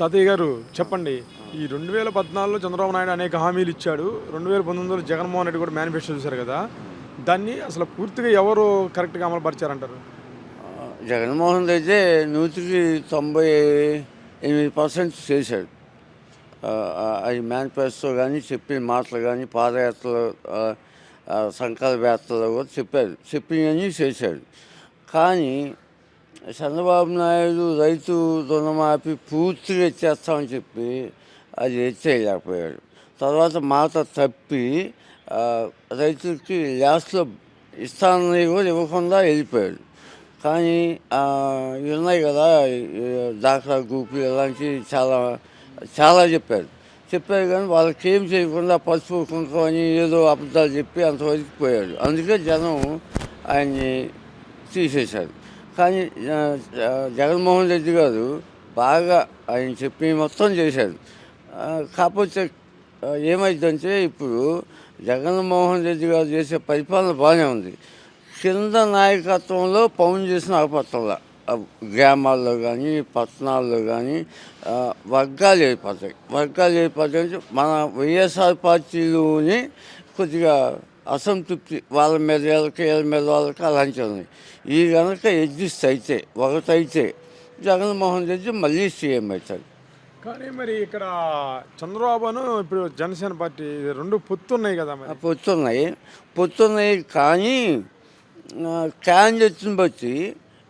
తాతయ్య గారు చెప్పండి. ఈ రెండు వేల పద్నాలుగులో చంద్రబాబు నాయుడు అనేక హామీలు ఇచ్చాడు. రెండు వేల పంతొమ్మిదిలో జగన్మోహన్ రెడ్డి కూడా మేనిఫెస్టో చూశారు కదా. దాన్ని అసలు పూర్తిగా ఎవరు కరెక్ట్గా అమలు పరిచారంటారు జగన్మోహన్ రెడ్డి నూటికి తొంభై ఎనిమిది పర్సెంట్ చేశాడు. ఆ, అది మేనిఫెస్టో కానీ చెప్పిన మాటలు కానీ పాదయాత్రలు ఆ, సంకల్ప యాత్రలో కూడా చెప్పాడు చెప్పినవన్నీ చేశాడు. కానీ చంద్రబాబు నాయుడు రైతు రుణమాఫీ పూర్తిగా ఇచ్చేస్తామని చెప్పి అది ఎచ్చేయలేకపోయాడు తర్వాత మాట తప్పి రైతులకి లాస్ట్లో ఇస్తానని కూడా ఇవ్వకుండా వెళ్ళిపోయాడు. కానీ ఉన్నాయి కదా దాఖలా డాక్టర్ గ్రూప్ ఇలాంటివి చాలా చాలా చెప్పారు చెప్పారు కానీ వాళ్ళకి ఏం చేయకుండా పసుపు కుంకుమ అని ఏదో అబద్ధాలు చెప్పి అంతవరకు పోయాడు. అందుకే జనం ఆయన్ని తీసేశారు. కానీ జగన్మోహన్ రెడ్డి గారు బాగా ఆయన చెప్పి మొత్తం చేశారు. కాకపోతే ఏమైందంటే ఇప్పుడు జగన్మోహన్ రెడ్డి గారు చేసే పరిపాలన బాగానే ఉంది. కింద నాయకత్వంలో పవన్ చేసిన ఆపత్రంలా గ్రామాల్లో కానీ పట్టణాల్లో కానీ వర్గాలు ఏర్పడతాయి వర్గాలు ఏర్పడతాయి అంటే మన వైఎస్ఆర్ పార్టీలోని కొద్దిగా అసంతృప్తి వాళ్ళ మీద వీళ్ళకి వీళ్ళ మీద వాళ్ళకి అలాంటివి ఉన్నాయి ఈ కనుక ఎగ్జిస్ట్ అయితే ఒకటైతే జగన్మోహన్ రెడ్డి మళ్ళీ సీఎం అవుతాడు. కానీ మరి ఇక్కడ చంద్రబాబును ఇప్పుడు జనసేన పార్టీ రెండు పొత్తున్నాయి కదా పొత్తున్నాయి. పొత్తున్నాయి కానీ క్యాండిడేట్ని బట్టి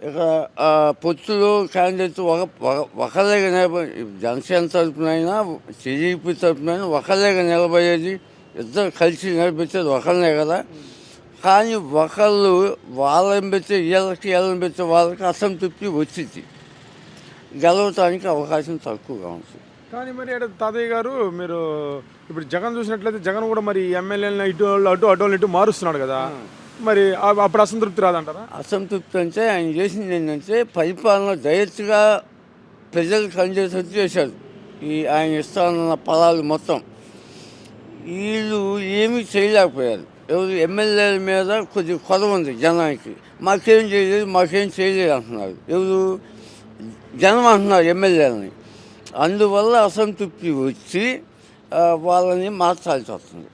ఇక పొత్తులు క్యాండిడేట్ ఒక ఒక- ఒకళ్ళగా నిలబడి జనసేన తరపునైనా టీడీపీ తరపునైనా ఒకళ్ళగా నిలబడేది ఇద్దరు కలిసి నిలబెట్టేది ఒకళ్ళనే కదా. కానీ ఒకళ్ళు వాళ్ళని పెట్టి వీళ్ళకి వీళ్ళని పెట్టి వాళ్ళకి అసంతృప్తి వచ్చింది గెలవటానికి అవకాశం తక్కువగా ఉంటుంది కానీ మరి తాతయ్య గారు మీరు ఇప్పుడు జగన్ చూసినట్లయితే జగన్ కూడా మరి ఎమ్మెల్యేలను ఇటు వాళ్ళు అటు అటు వాళ్ళు ఇటు మారుస్తున్నాడు కదా. మరి అప్పుడు అసంతృప్తి రాదంటారా? అసంతృప్తి అంటే ఆయన చేసింది ఏంటంటే పరిపాలన డైరెక్ట్గా ప్రజలకు అందేటట్టు చేశారు ఈ ఆయన ఇస్తానన్న పదాలు మొత్తం. వీళ్ళు ఏమీ చేయలేకపోయారు. ఎవరు ఎమ్మెల్యేల మీద కొద్దిగా కొరవ ఉంది జనానికి. మాకేం చేయలేదు మాకేం చేయలేదు అంటున్నారు. ఎవరు జనం అంటున్నారు ఎమ్మెల్యేలని. అందువల్ల అసంతృప్తి వచ్చి వాళ్ళని మార్చాల్సి వస్తుంది.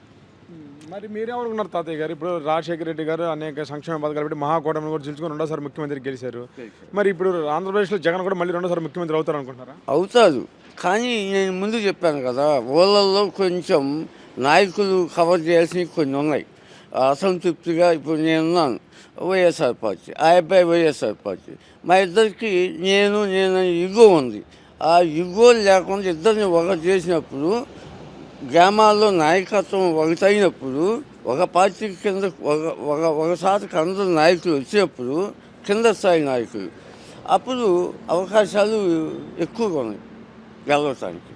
మరి మీరేమనుకున్నారు తాతయ్య గారు? ఇప్పుడు రాజశేఖర రెడ్డి గారు అనేక సంక్షేమ పథకాలు పెట్టి మహాకూటమిని కూడా గెలుచుకొని రెండోసారి ముఖ్యమంత్రి గెలిచారు. మరి ఇప్పుడు ఆంధ్రప్రదేశ్లో జగన్ కూడా మళ్ళీ రెండోసారి ముఖ్యమంత్రి అవుతారు అనుకుంటున్నారా అవుతారు. కానీ నేను ముందు చెప్పాను కదా ఊళ్ళల్లో కొంచెం నాయకులు కవర్ చేయాల్సినవి కొన్ని ఉన్నాయి అసంతృప్తిగా ఇప్పుడు నేనున్నాను వైఎస్ఆర్ పార్టీ ఆ అబ్బాయి వైఎస్ఆర్ పార్టీ మా ఇద్దరికి నేను నేను ఇగో ఉంది ఆ ఇగో లేకుండా ఇద్దరిని ఒకటి చేసినప్పుడు గ్రామాల్లో నాయకత్వం ఒకటైనప్పుడు ఒక పార్టీ కింద ఒక ఒక ఒకసారికి అందరు నాయకులు వచ్చినప్పుడు కింద స్థాయి నాయకులు అప్పుడు అవకాశాలు ఎక్కువగా ఉన్నాయి గెలవటానికి